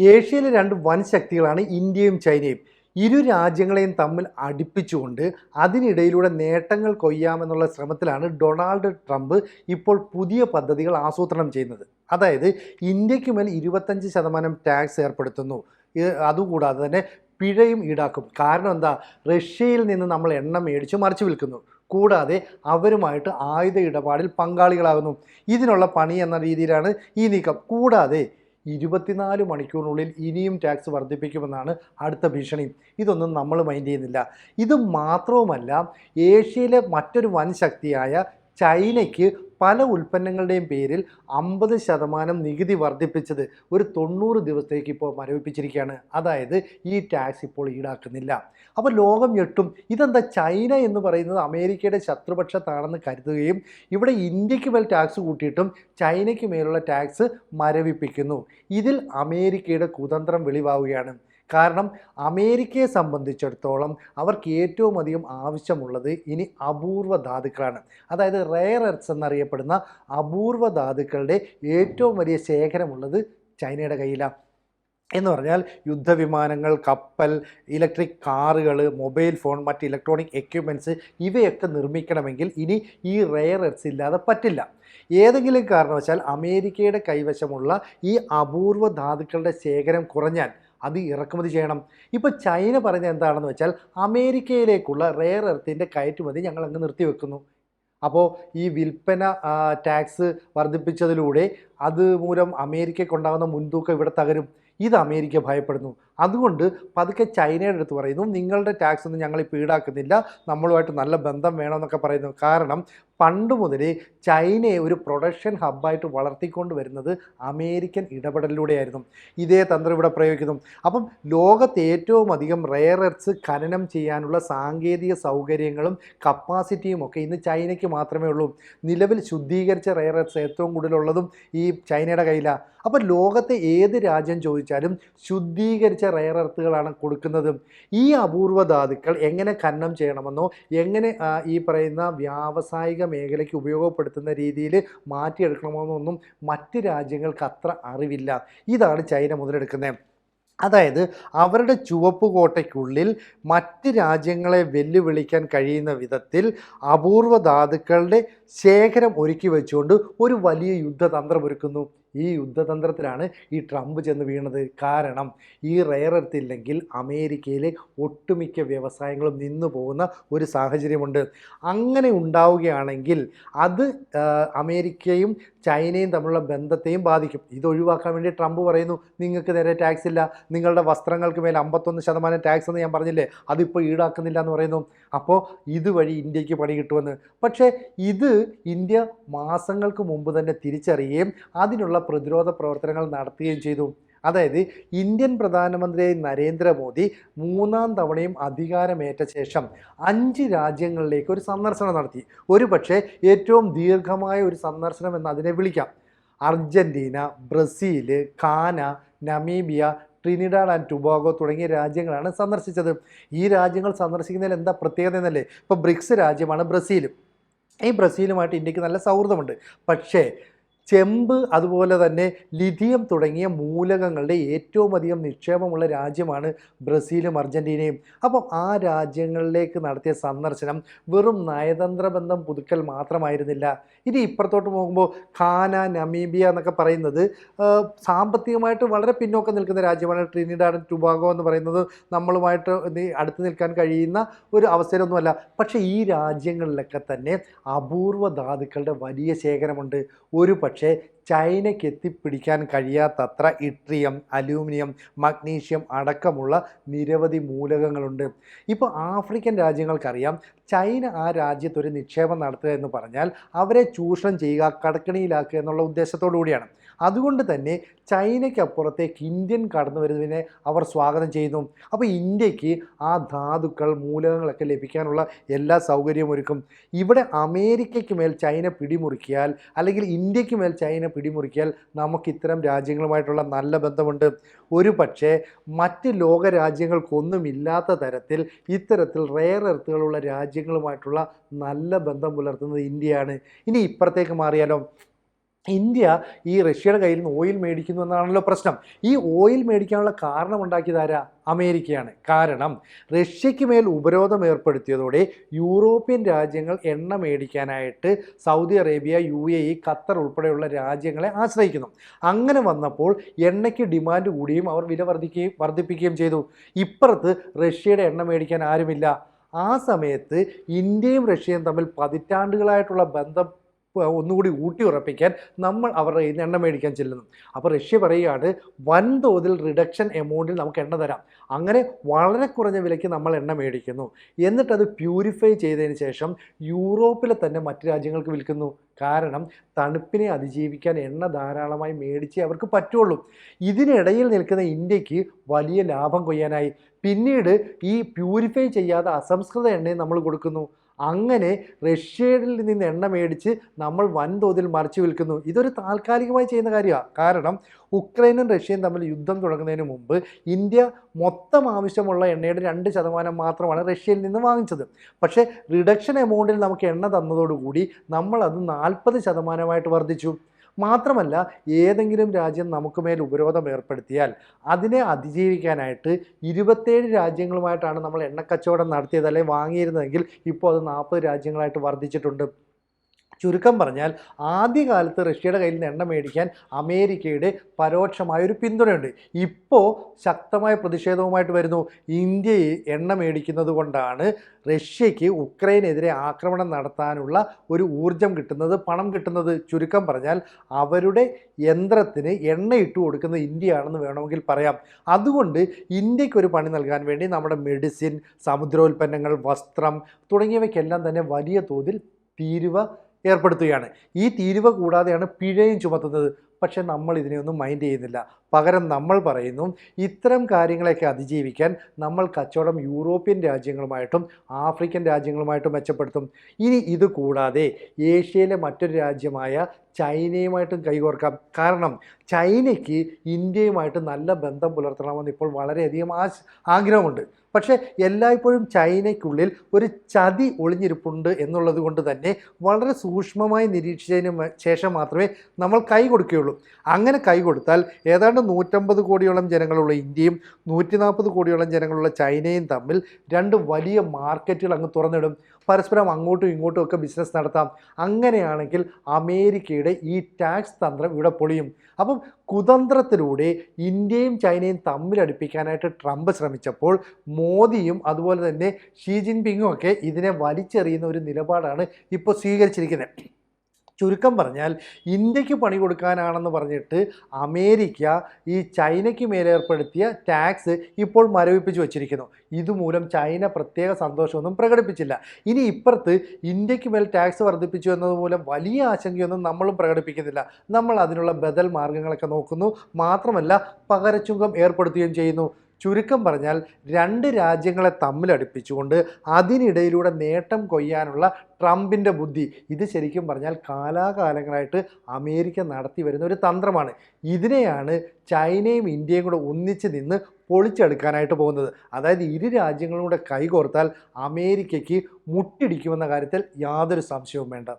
ഏഷ്യയിലെ രണ്ട് വൻ ശക്തികളാണ് ഇന്ത്യയും ചൈനയും. ഇരു രാജ്യങ്ങളെയും തമ്മിൽ അടുപ്പിച്ചുകൊണ്ട് അതിനിടയിലൂടെ നേട്ടങ്ങൾ കൊയ്യാമെന്നുള്ള ശ്രമത്തിലാണ് ഡൊണാൾഡ് ട്രംപ് ഇപ്പോൾ പുതിയ പദ്ധതികൾ ആസൂത്രണം ചെയ്യുന്നത്. അതായത് ഇന്ത്യയ്ക്ക് മേൽ ഇരുപത്തഞ്ച് ശതമാനം ടാക്സ് ഏർപ്പെടുത്തുന്നു. അതുകൂടാതെ തന്നെ പിഴയും ഈടാക്കും. കാരണം എന്താ? റഷ്യയിൽ നിന്ന് നമ്മൾ എണ്ണ മേടിച്ച് മറിച്ച് വിൽക്കുന്നു. കൂടാതെ അവരുമായിട്ട് ആയുധ ഇടപാടിൽ പങ്കാളികളാകുന്നു. ഇതിനുള്ള പണി എന്ന രീതിയിലാണ് ഈ നീക്കം. കൂടാതെ ഇരുപത്തിനാല് മണിക്കൂറിനുള്ളിൽ ഇനിയും ടാക്സ് വർദ്ധിപ്പിക്കുമെന്നാണ് അടുത്ത ഭീഷണി. ഇതൊന്നും നമ്മൾ മൈൻഡ് ചെയ്യുന്നില്ല. ഇത് മാത്രവുമല്ല ഏഷ്യയിലെ മറ്റൊരു വൻ ശക്തിയായ ചൈനയ്ക്ക് പല ഉൽപ്പന്നങ്ങളുടെയും പേരിൽ അമ്പത് ശതമാനം നികുതി വർദ്ധിപ്പിച്ചത് ഒരു തൊണ്ണൂറ് ദിവസത്തേക്ക് ഇപ്പോൾ മരവിപ്പിച്ചിരിക്കുകയാണ്. അതായത് ഈ ടാക്സ് ഇപ്പോൾ ഈടാക്കുന്നില്ല. അപ്പോൾ ലോകം ഞെട്ടും. ഇതെന്താ ചൈന എന്ന് പറയുന്നത് അമേരിക്കയുടെ ശത്രുപക്ഷത്താണെന്ന് കരുതുകയും ഇവിടെ ഇന്ത്യയ്ക്ക് മേൽ ടാക്സ് കൂട്ടിയിട്ടും ചൈനയ്ക്ക് മേലുള്ള ടാക്സ് മരവിപ്പിക്കുന്നു. ഇതിൽ അമേരിക്കയുടെ കുതന്ത്രം വെളിവാവുകയാണ്. കാരണം അമേരിക്കയെ സംബന്ധിച്ചിടത്തോളം അവർക്ക് ഏറ്റവും അധികം ആവശ്യമുള്ളത് ഇനി അപൂർവ ധാതുക്കളാണ്. അതായത് റെയർ എർത്ത്സ് എന്നറിയപ്പെടുന്ന അപൂർവ ധാതുക്കളുടെ ഏറ്റവും വലിയ ശേഖരമുള്ളത് ചൈനയുടെ കയ്യിലാണ് എന്ന് പറഞ്ഞാൽ യുദ്ധവിമാനങ്ങൾ കപ്പൽ ഇലക്ട്രിക് കാറുകൾ മൊബൈൽ ഫോൺ മറ്റ് ഇലക്ട്രോണിക് എക്യുപ്മെന്റ്സ് ഇവയൊക്കെ നിർമ്മിക്കണമെങ്കിൽ ഇനി ഈ റെയർ എർത്ത്സ് ഇല്ലാതെ പറ്റില്ല. ഏതെങ്കിലും കാരണവശാൽ അമേരിക്കയുടെ കൈവശമുള്ള ഈ അപൂർവ ധാതുക്കളുടെ ശേഖരം കുറഞ്ഞാൽ അത് ഇറക്കുമതി ചെയ്യണം. ഇപ്പോൾ ചൈന പറയുന്നത് എന്താണെന്ന് വെച്ചാൽ അമേരിക്കയിലേക്കുള്ള റെയർ എർത്തിന്റെ കയറ്റുമതി ഞങ്ങൾ അങ്ങ് നിർത്തിവെക്കുന്നു അപ്പോൾ ഈ വിൽപ്പന ടാക്സ് വർദ്ധിപ്പിച്ചതിലൂടെ അത് മൂലം അമേരിക്കയ്ക്കുണ്ടാകുന്ന മുൻതൂക്കം ഇവിടെ തകരും. ഇത് അമേരിക്ക ഭയപ്പെടുന്നു. അതുകൊണ്ട് പതുക്കെ ചൈനയുടെ അടുത്ത് പറയുന്നു നിങ്ങളുടെ ടാക്സ് ഒന്നും ഞങ്ങൾ ഞങ്ങളിപ്പോൾ ഈടാക്കുന്നില്ല നമ്മളുമായിട്ട് നല്ല ബന്ധം വേണമെന്നൊക്കെ പറയുന്നു. കാരണം പണ്ട് മുതലേ ചൈനയെ ഒരു പ്രൊഡക്ഷൻ ഹബ്ബായിട്ട് വളർത്തിക്കൊണ്ട് വരുന്നത് അമേരിക്കൻ ഇടപെടലിലൂടെയായിരുന്നു. ഇതേ തന്ത്രം ഇവിടെ പ്രയോഗിക്കുന്നു. അപ്പം ലോകത്ത് ഏറ്റവും അധികം റെയർ എർത്ത്സ് ഖനനം ചെയ്യാനുള്ള സാങ്കേതിക സൗകര്യങ്ങളും കപ്പാസിറ്റിയും ഒക്കെ ഇന്ന് ചൈനയ്ക്ക് മാത്രമേ ഉള്ളൂ. നിലവിൽ ശുദ്ധീകരിച്ച റെയർ എർത്ത്സ് ഏറ്റവും കൂടുതലുള്ളതും ഈ ചൈനയുടെ കയ്യിലാണ് അപ്പോൾ ലോകത്തെ ഏത് രാജ്യം ചോദിച്ചാലും ശുദ്ധീകരിച്ച റെയർ എർത്തുകളാണ് കൊടുക്കുന്നത്. ഈ അപൂർവ ധാതുക്കൾ എങ്ങനെ ഖനനം ചെയ്യണമെന്നോ എങ്ങനെ ഈ പറയുന്ന വ്യാവസായിക മേഖലയ്ക്ക് ഉപയോഗപ്പെടുത്തുന്ന രീതിയിൽ മാറ്റിയെടുക്കണമെന്നൊന്നും മറ്റ് രാജ്യങ്ങൾക്ക് അത്ര അറിവില്ല. ഇതാണ് ചൈന മുതലെടുക്കുന്നത്. അതായത് അവരുടെ ചുവപ്പ് കോട്ടയ്ക്കുള്ളിൽ മറ്റ് രാജ്യങ്ങളെ വെല്ലുവിളിക്കാൻ കഴിയുന്ന വിധത്തിൽ അപൂർവ ധാതുക്കളുടെ ശേഖരം ഒരുക്കി വെച്ചുകൊണ്ട് ഒരു വലിയ യുദ്ധതന്ത്രം ഒരുക്കുന്നു. ഈ യുദ്ധതന്ത്രത്തിലാണ് ഈ ട്രംപ് ചെന്ന് വീണത്. കാരണം ഈ റെയർ എർത്ത് ഇല്ലെങ്കിൽ അമേരിക്കയിലെ ഒട്ടുമിക്ക വ്യവസായങ്ങളും നിന്നു പോകുന്ന ഒരു സാഹചര്യമുണ്ട്. അങ്ങനെ ഉണ്ടാവുകയാണെങ്കിൽ അത് അമേരിക്കയും ചൈനയും തമ്മിലുള്ള ബന്ധത്തെയും ബാധിക്കും. ഇത് ഒഴിവാക്കാൻ വേണ്ടി ട്രംപ് പറയുന്നു നിങ്ങൾക്ക് നേരെ ടാക്സ് ഇല്ല. നിങ്ങളുടെ വസ്ത്രങ്ങൾക്ക് മേൽ അമ്പത്തൊന്ന് ശതമാനം ടാക്സ് എന്ന് ഞാൻ പറഞ്ഞില്ലേ? അതിപ്പോൾ ഈടാക്കുന്നില്ല എന്ന് പറയുന്നു. അപ്പോൾ ഇതുവഴി ഇന്ത്യയ്ക്ക് പണി കിട്ടുമെന്ന്. പക്ഷേ ഇത് ഇന്ത്യ മാസങ്ങൾക്ക് മുമ്പ് തന്നെ തിരിച്ചറിയുകയും അതിനുള്ള പ്രതിരോധ പ്രവർത്തനങ്ങൾ നടത്തുകയും ചെയ്തു. അതായത് ഇന്ത്യൻ പ്രധാനമന്ത്രി നരേന്ദ്രമോദി മൂന്നാം തവണയും അധികാരമേറ്റ ശേഷം അഞ്ച് രാജ്യങ്ങളിലേക്ക് ഒരു സന്ദർശനം നടത്തി. ഒരു പക്ഷേ ഏറ്റവും ദീർഘമായ ഒരു സന്ദർശനം എന്ന് അതിനെ വിളിക്കാം. Argentina Brazil Ghana Namibia Trinidad and Tobago തുടങ്ങിയ രാജ്യങ്ങളാണ് സന്ദർശിച്ചത്. ഈ രാജ്യങ്ങൾ സന്ദർശിക്കുന്നതിൽ എന്താ പ്രത്യേകത എന്നല്ലേ? ഇപ്പോൾ ബ്രിക്സ് രാജ്യമാണ് ബ്രസീലും. ഈ ബ്രസീലുമായിട്ട് ഇന്ത്യയ്ക്ക് നല്ല സൗഹൃദമുണ്ട്. പക്ഷേ ചെമ്പ് അതുപോലെ തന്നെ ലിഥിയം തുടങ്ങിയ മൂലകങ്ങളുടെ ഏറ്റവും അധികം നിക്ഷേപമുള്ള രാജ്യമാണ് ബ്രസീലും അർജന്റീനയും അപ്പം ആ രാജ്യങ്ങളിലേക്ക് നടത്തിയ സന്ദർശനം വെറും നയതന്ത്ര ബന്ധം പുതുക്കൽ മാത്രമായിരുന്നില്ല. ഇനി ഇപ്പുറത്തോട്ട് പോകുമ്പോൾ ഖാന നമീബിയ എന്നൊക്കെ പറയുന്നത് സാമ്പത്തികമായിട്ട് വളരെ പിന്നോക്കം നിൽക്കുന്ന രാജ്യമാണ്. ട്രിനിഡാഡ് ടുബാഗോ എന്ന് പറയുന്നത് നമ്മളുമായിട്ട് അടുത്ത് നിൽക്കാൻ കഴിയുന്ന ഒരു അവസരമൊന്നുമല്ല. പക്ഷേ ഈ രാജ്യങ്ങളിലൊക്കെ തന്നെ അപൂർവ ധാതുക്കളുടെ വലിയ ശേഖരമുണ്ട്. ഒരു പക്ഷേ ചൈനയ്ക്ക് എത്തിപ്പിടിക്കാൻ കഴിയാത്തത്ര ഇട്രിയം അലൂമിനിയം മഗ്നീഷ്യം അടക്കമുള്ള നിരവധി മൂലകങ്ങളുണ്ട്. ഇപ്പോൾ ആഫ്രിക്കൻ രാജ്യങ്ങൾക്കറിയാം ചൈന ആ രാജ്യത്തൊരു നിക്ഷേപം നടത്തുക എന്ന് പറഞ്ഞാൽ അവരെ ചൂഷണം ചെയ്യുക കടക്കണിയിലാക്കുക എന്നുള്ള ഉദ്ദേശത്തോടു കൂടിയാണ് അതുകൊണ്ട് തന്നെ ചൈനയ്ക്കപ്പുറത്തേക്ക് ഇന്ത്യൻ കടന്നു വരുന്നതിനെ അവർ സ്വാഗതം ചെയ്യുന്നു. അപ്പോൾ ഇന്ത്യയ്ക്ക് ആ ധാതുക്കൾ മൂലകങ്ങളൊക്കെ ലഭിക്കാനുള്ള എല്ലാ സൗകര്യവും ഒരുക്കും. ഇവിടെ അമേരിക്കയ്ക്ക് മേൽ ചൈന പിടിമുറുക്കിയാൽ അല്ലെങ്കിൽ ഇന്ത്യയ്ക്ക് മേൽ ചൈന പിടിമുറുക്കിയാൽ നമുക്ക് ഇത്തരം രാജ്യങ്ങളുമായിട്ടുള്ള നല്ല ബന്ധമുണ്ട്. ഒരു പക്ഷേ മറ്റ് ലോക രാജ്യങ്ങൾക്കൊന്നുമില്ലാത്ത തരത്തിൽ ഇത്തരത്തിൽ റെയർ എർത്തുകളുള്ള രാജ്യങ്ങളുമായിട്ടുള്ള നല്ല ബന്ധം പുലർത്തുന്നത് ഇന്ത്യയാണ്. ഇനി ഇപ്പുറത്തേക്ക് മാറിയാലോ? ഇന്ത്യ ഈ റഷ്യയുടെ കയ്യിൽ നിന്ന് ഓയിൽ മേടിക്കുന്നു എന്നാണല്ലോ പ്രശ്നം. ഈ ഓയിൽ മേടിക്കാനുള്ള കാരണം ഉണ്ടാക്കിയതാരാ അമേരിക്കയാണ്. കാരണം റഷ്യയ്ക്ക് മേൽ ഉപരോധം ഏർപ്പെടുത്തിയതോടെ യൂറോപ്യൻ രാജ്യങ്ങൾ എണ്ണ മേടിക്കാനായിട്ട് Saudi Arabia U A E Qatar ഉൾപ്പെടെയുള്ള രാജ്യങ്ങളെ ആശ്രയിക്കുന്നു. അങ്ങനെ വന്നപ്പോൾ എണ്ണയ്ക്ക് ഡിമാൻഡ് കൂടിയും അവർ വില വർദ്ധിക്കുകയും വർദ്ധിപ്പിക്കുകയും ചെയ്തു. ഇപ്പുറത്ത് റഷ്യയുടെ എണ്ണ മേടിക്കാൻ ആരുമില്ല. ആ സമയത്ത് ഇന്ത്യയും റഷ്യയും തമ്മിൽ പതിറ്റാണ്ടുകളായിട്ടുള്ള ബന്ധം ഒന്നുകൂടി ഊട്ടി ഉറപ്പിക്കാൻ നമ്മൾ അവരുടെ കയ്യിൽ നിന്ന് എണ്ണ മേടിക്കാൻ ചെല്ലുന്നു. അപ്പോൾ റഷ്യ പറയുകയാണ് വൻതോതിൽ റിഡക്ഷൻ എമൗണ്ടിൽ നമുക്ക് എണ്ണ തരാം. അങ്ങനെ വളരെ കുറഞ്ഞ വിലയ്ക്ക് നമ്മൾ എണ്ണ മേടിക്കുന്നു. എന്നിട്ടത് പ്യൂരിഫൈ ചെയ്തതിന് ശേഷം യൂറോപ്പിലെ തന്നെ മറ്റ് രാജ്യങ്ങൾക്ക് വിൽക്കുന്നു. കാരണം തണുപ്പിനെ അതിജീവിക്കാൻ എണ്ണ ധാരാളമായി മേടിച്ചേ അവർക്ക് പറ്റുള്ളൂ. ഇതിനിടയിൽ നിൽക്കുന്ന ഇന്ത്യയ്ക്ക് വലിയ ലാഭം കൊയ്യാനായി. പിന്നീട് ഈ പ്യൂരിഫൈ ചെയ്യാതെ അസംസ്കൃത എണ്ണയും നമ്മൾ കൊടുക്കുന്നു. അങ്ങനെ റഷ്യയിൽ നിന്ന് എണ്ണ മേടിച്ച് നമ്മൾ വൻതോതിൽ മറിച്ചു വിൽക്കുന്നു. ഇതൊരു താൽക്കാലികമായി ചെയ്യുന്ന കാര്യമാണ് കാരണം ഉക്രൈനും റഷ്യയും തമ്മിൽ യുദ്ധം തുടങ്ങുന്നതിന് മുമ്പ് ഇന്ത്യ മൊത്തം ആവശ്യമുള്ള എണ്ണയുടെ രണ്ട് ശതമാനം മാത്രമാണ് റഷ്യയിൽ നിന്ന് വാങ്ങിച്ചത്. പക്ഷേ റിഡക്ഷൻ എമൗണ്ടിൽ നമുക്ക് എണ്ണ തന്നതോടുകൂടി നമ്മളത് നാൽപ്പത് ശതമാനമായിട്ട് വർദ്ധിച്ചു. മാത്രമല്ല ഏതെങ്കിലും രാജ്യം നമുക്ക് മേൽ ഉപരോധം ഏർപ്പെടുത്തിയാൽ അതിനെ അതിജീവിക്കാനായിട്ട് ഇരുപത്തേഴ് രാജ്യങ്ങളുമായിട്ടാണ് നമ്മൾ എണ്ണക്കച്ചവടം നടത്തിയത് അല്ലെങ്കിൽ വാങ്ങിയിരുന്നതെങ്കിൽ ഇപ്പോൾ അത് നാൽപ്പത് രാജ്യങ്ങളായിട്ട് വർദ്ധിച്ചിട്ടുണ്ട്. ചുരുക്കം പറഞ്ഞാൽ ആദ്യകാലത്ത് റഷ്യയുടെ കയ്യിൽ നിന്ന് എണ്ണ മേടിക്കാൻ അമേരിക്കയുടെ പരോക്ഷമായ ഒരു പിന്തുണയുണ്ട്. ഇപ്പോൾ ശക്തമായ പ്രതിഷേധവുമായിട്ട് വരുന്നു. ഇന്ത്യ എണ്ണ മേടിക്കുന്നത് കൊണ്ടാണ് റഷ്യയ്ക്ക് ഉക്രൈനെതിരെ ആക്രമണം നടത്താനുള്ള ഒരു ഊർജം കിട്ടുന്നത് പണം കിട്ടുന്നത്. ചുരുക്കം പറഞ്ഞാൽ അവരുടെ യന്ത്രത്തിന് എണ്ണയിട്ട് കൊടുക്കുന്ന ഇന്ത്യയാണെന്ന് വേണമെങ്കിൽ പറയാം. അതുകൊണ്ട് ഇന്ത്യയ്ക്ക് ഒരു പണി നൽകാൻ വേണ്ടി നമ്മുടെ മെഡിസിൻ സമുദ്രോൽപ്പന്നങ്ങൾ വസ്ത്രം തുടങ്ങിയവയ്ക്കെല്ലാം തന്നെ വലിയ തോതിൽ തീരുവ ഏർപ്പെടുത്തുകയാണ്. ഈ തീരുവ കൂടാതെയാണ് പിഴയും ചുമത്തുന്നത്. പക്ഷേ നമ്മൾ ഇതിനെയൊന്നും മൈൻഡ് ചെയ്യുന്നില്ല. പകരം നമ്മൾ പറയുന്നു ഇത്തരം കാര്യങ്ങളെയൊക്കെ അതിജീവിക്കാൻ നമ്മൾ കച്ചവടം യൂറോപ്യൻ രാജ്യങ്ങളുമായിട്ടും ആഫ്രിക്കൻ രാജ്യങ്ങളുമായിട്ടും മെച്ചപ്പെടുത്തും. ഇനി ഇത് കൂടാതെ ഏഷ്യയിലെ മറ്റൊരു രാജ്യമായ ചൈനയുമായിട്ടും കൈകോർക്കാം. കാരണം ചൈനയ്ക്ക് ഇന്ത്യയുമായിട്ട് നല്ല ബന്ധം പുലർത്തണമെന്ന് ഇപ്പോൾ വളരെയധികം ആശ ആഗ്രഹമുണ്ട്. പക്ഷേ എല്ലായ്പ്പോഴും ചൈനയ്ക്കുള്ളിൽ ഒരു ചതി ഒളിഞ്ഞിരിപ്പുണ്ട് എന്നുള്ളത് കൊണ്ട് തന്നെ വളരെ സൂക്ഷ്മമായി നിരീക്ഷിച്ചതിന് ശേഷം മാത്രമേ നമ്മൾ കൈ കൊടുക്കുകയുള്ളൂ. അങ്ങനെ കൈകൊടുത്താൽ ഏതാണ്ട് നൂറ്റമ്പത് കോടിയോളം ജനങ്ങളുള്ള ഇന്ത്യയും നൂറ്റി നാൽപ്പത് കോടിയോളം ജനങ്ങളുള്ള ചൈനയും തമ്മിൽ രണ്ട് വലിയ മാർക്കറ്റുകൾ അങ്ങ് തുറന്നിടും. പരസ്പരം അങ്ങോട്ടും ഇങ്ങോട്ടും ഒക്കെ ബിസിനസ് നടത്താം. അങ്ങനെയാണെങ്കിൽ അമേരിക്കയുടെ ഈ ടാക്സ് തന്ത്രം ഇവിടെ പൊളിയും. അപ്പം കുതന്ത്രത്തിലൂടെ ഇന്ത്യയും ചൈനയും തമ്മിലടുപ്പിക്കാനായിട്ട് ട്രംപ് ശ്രമിച്ചപ്പോൾ മോദിയും അതുപോലെ തന്നെ ഷീ ജിൻപിങ്ങും ഒക്കെ ഇതിനെ വലിച്ചെറിയുന്ന ഒരു നിലപാടാണ് ഇപ്പോൾ സ്വീകരിച്ചിരിക്കുന്നത്. ചുരുക്കം പറഞ്ഞാൽ ഇന്ത്യയ്ക്ക് പണി കൊടുക്കാനാണെന്ന് പറഞ്ഞിട്ട് അമേരിക്ക ഈ ചൈനയ്ക്ക് മേലേർപ്പെടുത്തിയ ടാക്സ് ഇപ്പോൾ മരവിപ്പിച്ച് വച്ചിരിക്കുന്നു. ഇതുമൂലം ചൈന പ്രത്യേക സന്തോഷമൊന്നും പ്രകടിപ്പിച്ചില്ല. ഇനി ഇപ്പുറത്ത് ഇന്ത്യയ്ക്ക് മേൽ ടാക്സ് വർദ്ധിപ്പിച്ചു എന്നത് മൂലം വലിയ ആശങ്കയൊന്നും നമ്മളും പ്രകടിപ്പിക്കുന്നില്ല. നമ്മൾ അതിനുള്ള ബദൽ മാർഗങ്ങളൊക്കെ നോക്കുന്നു. മാത്രമല്ല പകരച്ചുങ്കം ഏർപ്പെടുത്തുകയും ചെയ്യുന്നു. ചുരുക്കം പറഞ്ഞാൽ രണ്ട് രാജ്യങ്ങളെ തമ്മിലടുപ്പിച്ചുകൊണ്ട് അതിനിടയിലൂടെ നേട്ടം കൊയ്യാനുള്ള ട്രംപിന്റെ ബുദ്ധി. ഇത് ശരിക്കും പറഞ്ഞാൽ കാലാകാലങ്ങളായിട്ട് അമേരിക്ക നടത്തി വരുന്ന ഒരു തന്ത്രമാണ്. ഇതിനെയാണ് ചൈനയും ഇന്ത്യയും കൂടെ ഒന്നിച്ച് നിന്ന് പൊളിച്ചെടുക്കാനായിട്ട് പോകുന്നത്. അതായത് ഇരു രാജ്യങ്ങളും കൂടെ കൈകോർത്താൽ അമേരിക്കയ്ക്ക് മുട്ടിടിക്കുമെന്ന കാര്യത്തിൽ യാതൊരു സംശയവും വേണ്ട.